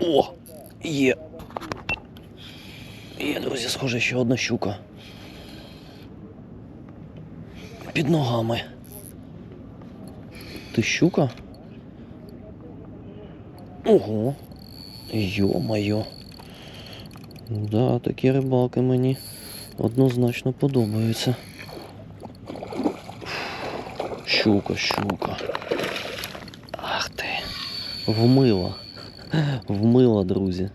О! Є. Є, друзі, схоже, ще одна щука. Під ногами. Ти щука? Ого. Йо-моє. Да, такі рибалки мені однозначно подобаються. Щука, щука. Ах ти. Вмила. Вмила, друзі.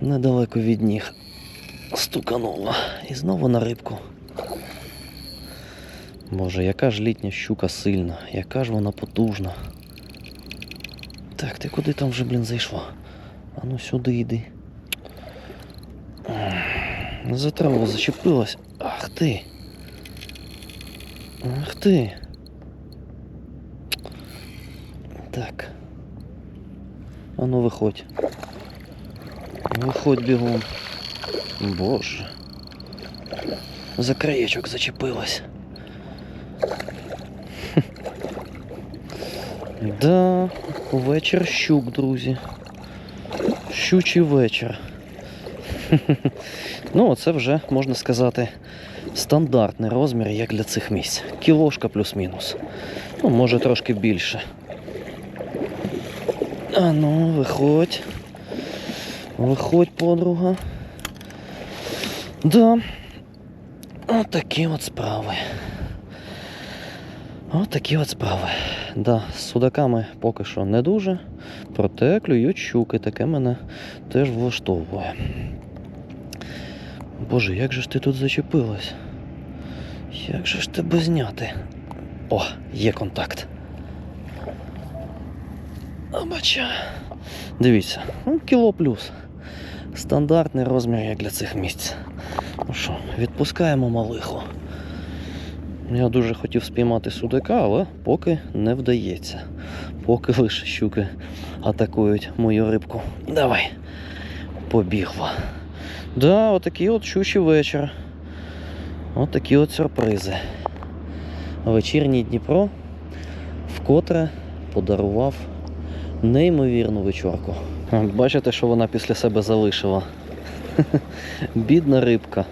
Недалеко від ніг. Стуканула. І знову на рибку. Боже, яка ж літня щука сильна, яка ж вона потужна. Так, ти куди там вже, блін, зайшла? А ну сюди йди. За траву зачепилась. Ах ти. Ах ти. Так. А ну виходь. Виходь бігом. Боже. За краєчок зачепилась. Да, вечір щук, друзі. Щучий вечір. ну, це вже, можна сказати, стандартний розмір, як для цих місць. Кілошка плюс-мінус. Ну, може трошки більше. А ну, виходь. Виходь, подруга. Да. Отакі от справи. Отакі от справи. Да, з судаками поки що не дуже, проте клюють щуки, таке мене теж влаштовує. Боже, як же ж ти тут зачепилась? Як же ж тебе зняти? О, є контакт. Обача. Дивіться, ну, кіло плюс. Стандартний розмір як для цих місць. Ну що, відпускаємо малиху. Я дуже хотів спіймати судака, але поки не вдається. Поки лише щуки атакують мою рибку. Давай. Побігла. Да, отакий от щучий вечір. Отакі от сюрпризи. Вечірній Дніпро вкотре подарував неймовірну вечірку. Бачите, що вона після себе залишила. Бідна рибка.